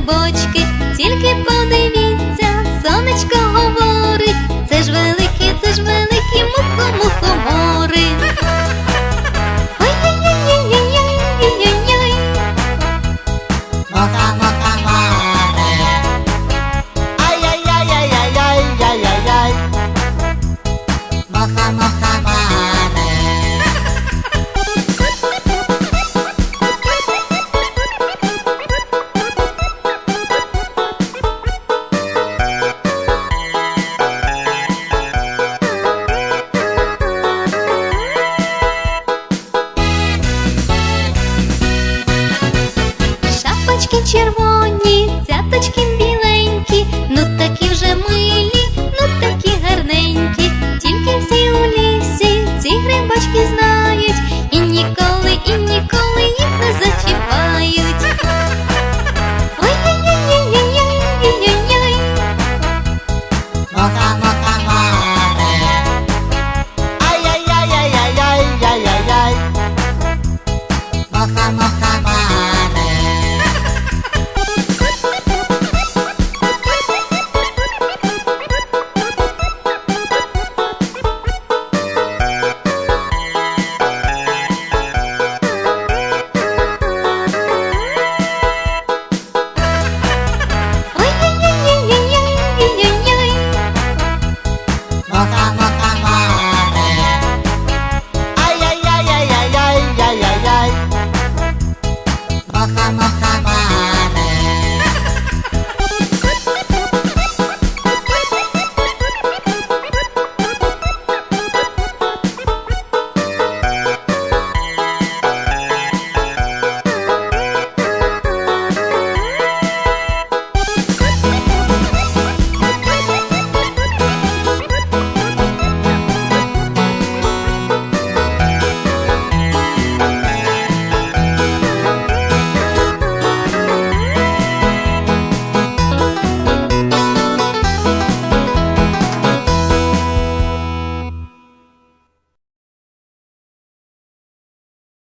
грибочки, тільки подивіться, сонечко говорить, це ж великі, це ж великі мухомухомори. Ой-ой-ой-ой-ой-ой-ой-ой. Ай-яй-яй-яй-яй-яй-яй-яй. моха-моха. Цяточки червоні, цяточки біленькі, ну такі вже милі, ну такі гарненькі, тільки всі у лісі, ці грибочки знають, і ніколи, і ніколи їх не зачіпають. Ой-ой-ой-ой-ой-ой-ой-ой-ой Baka maka